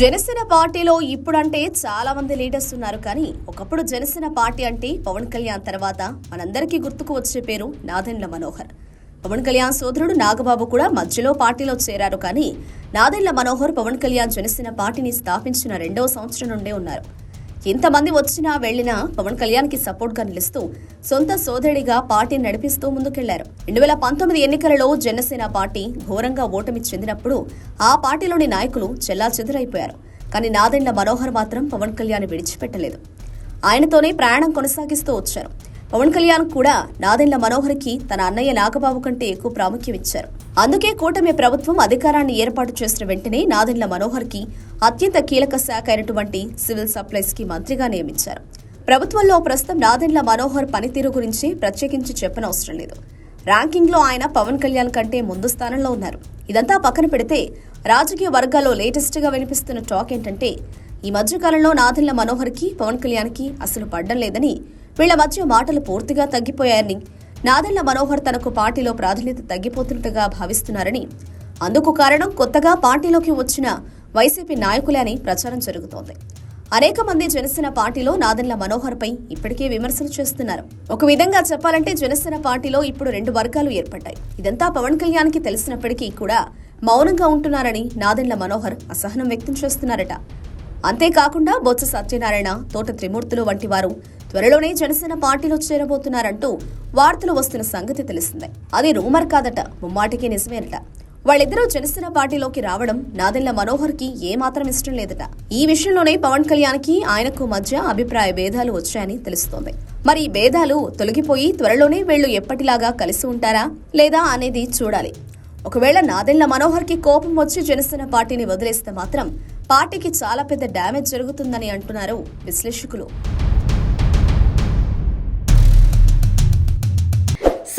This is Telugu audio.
జనసేన పార్టీలో ఇప్పుడంటే చాలా మంది లీడర్స్ ఉన్నారు కానీ ఒకప్పుడు జనసేన పార్టీ అంటే పవన్ కళ్యాణ్ తర్వాత మనందరికీ గుర్తుకు వచ్చే పేరు నాదెండ్ల మనోహర్. పవన్ కళ్యాణ్ సోదరుడు నాగబాబు కూడా మధ్యలో పార్టీలో చేరారు కానీ నాదెండ్ల మనోహర్ పవన్ కళ్యాణ్ జనసేన పార్టీని స్థాపించిన రెండవ సంవత్సరం నుండే ఉన్నారు. ఎంతమంది వచ్చినా వెళ్ళినా పవన్ కళ్యాణ్కి సపోర్ట్గా నిలుస్తూ సొంత సోదరుడిగా పార్టీ నడిపిస్తూ ముందుకెళ్ళారు. రెండు వేల పంతొమ్మిది ఎన్నికలలో జనసేన పార్టీ ఘోరంగా ఓటమి చెందినప్పుడు ఆ పార్టీలోని నాయకులు చెల్లా చెదురైపోయారు కానీ నాదెండ్ల మనోహర్ మాత్రం పవన్ కళ్యాణ్ విడిచిపెట్టలేదు. ఆయనతోనే ప్రయాణం కొనసాగిస్తూ వచ్చారు. పవన్ కళ్యాణ్ కూడా నాదెండ్ల మనోహర్కి తన అన్నయ్య నాగబాబు కంటే ఎక్కువ ప్రాముఖ్యం ఇచ్చారు. అందుకే కూటమి ప్రభుత్వం అధికారాన్ని ఏర్పాటు చేసిన వెంటనే నాదెండ్ల మనోహర్కి అత్యంత కీలక శాఖ అయినటువంటి సివిల్ సప్లైస్కి మంత్రిగా నియమించారు. ప్రభుత్వంలో ప్రస్తుతం నాదెండ్ల మనోహర్ పనితీరు గురించి ప్రత్యేకించి చెప్పనవసరం లేదు. ర్యాంకింగ్లో ఆయన పవన్ కళ్యాణ్ కంటే ముందు స్థానంలో ఉన్నారు. ఇదంతా పక్కన పెడితే రాజకీయ వర్గాల్లో లేటెస్ట్గా వినిపిస్తున్న టాక్ ఏంటంటే ఈ మధ్యకాలంలో నాదెండ్ల మనోహర్కి పవన్ కళ్యాణ్కి అసలు పడ్డం లేదని వీళ్ళ మధ్య మాటలు పూర్తిగా తగ్గిపోయాయని నాదెళ్ళ మనోహర్ తనకు పార్టీలో ప్రాధాన్యత తగ్గిపోతున్నట్టుగా భావిస్తున్నారని. అందుకు కారణం కొత్తగా పార్టీలోకి వచ్చిన వైసీపీ నాయకులే అని ప్రచారం జరుగుతోంది. అనేక మంది జనసేన పార్టీలో నాదెండ్ల మనోహర్ పై ఇప్పటికే విమర్శలు చేస్తున్నారు. ఒక విధంగా చెప్పాలంటే జనసేన పార్టీలో ఇప్పుడు రెండు వర్గాలు ఏర్పడ్డాయి. ఇదంతా పవన్ కళ్యాణ్కి తెలిసినప్పటికీ కూడా మౌనంగా ఉంటున్నారని నాదెండ్ల మనోహర్ అసహనం వ్యక్తం చేస్తున్నారట. అంతేకాకుండా బొత్స సత్యనారాయణ తోట త్రిమూర్తులు వంటి వారు త్వరలోనే జనసేన పార్టీలో చేరబోతున్నారంటూ వార్తలు వస్తున్న సంగతి తెలిసిందే. అది రూమర్ కాదట ముమ్మాటికి నిజమేనట. వాళ్ళిద్దరూ జనసేన పార్టీలోకి రావడం నాదెళ్ళ మనోహర్కి ఏమాత్రం ఇష్టం లేదట. ఈ విషయంలోనే పవన్ కళ్యాణ్కి ఆయనకు మధ్య అభిప్రాయ భేదాలు వచ్చాయని తెలుస్తోంది. మరి ఈ భేదాలు తొలగిపోయి త్వరలోనే వీళ్ళు ఎప్పటిలాగా కలిసి ఉంటారా లేదా అనేది చూడాలి. ఒకవేళ నాదెళ్ళ మనోహర్కి కోపం వచ్చి జనసేన పార్టీని వదిలేస్తే మాత్రం పార్టీకి చాలా పెద్ద డ్యామేజ్ జరుగుతుందని అంటున్నారు విశ్లేషకులు.